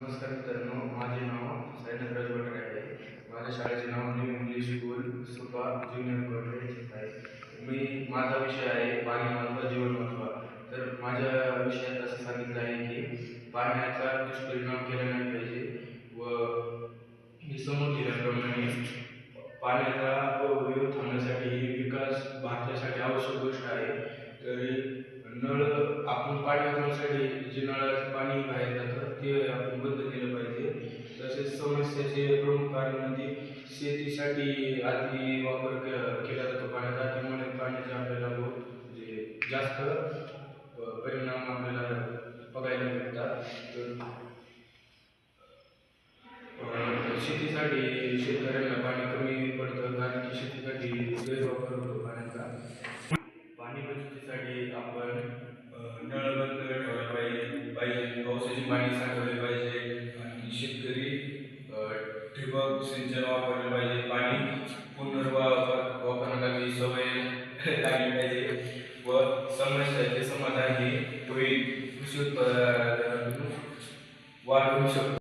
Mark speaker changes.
Speaker 1: नमस्कार मित्रांनो माझे नाव साईनाथ राजवटर आहे माझ्या शाळेचे नाव new English school Supa junior college आहे. मी माझा विषय आहे पाणी महत्त्व जीवन महत्त्व. तर माझ्या विषयात असं सांगितलं आहे की पाण्याचा दुष्परिणाम केला नाही पाहिजे व मी समोर दिल्याप्रमाणे पाण्याचा उपयोग थांबण्यासाठी विकास भारतासाठी आवश्यक गोष्ट आहे. तरी नळ आपण पाणी वाचवण्यासाठी जे नळाचं पाणी बाहेर जातं ते आपण बंद केलं पाहिजे. तसेच समस्याचे प्रमुख कारण म्हणजे शेतीसाठी आधी वापर केला जातो पाण्याचा. त्यामुळे पाण्याचे आपल्याला बहुत म्हणजे जास्त परिणाम आपल्याला बघायला मिळतात. तर शेतीसाठी शेतकऱ्यांना पाणी कमी पडतं कारण की शेतीसाठी गैरवापर होतो पाण्याचा. पाणी बचतीसाठी आपण नळ पाणी साठवले पाहिजे आणि शेतकरी ठिबक सिंचन वापरले पाहिजे. पाणी पुनर्वा वापरण्याची सवय लागली पाहिजे. व समस्याचे समाधान हे होईल. कृषी उत्पादनातून वाढवू शकतो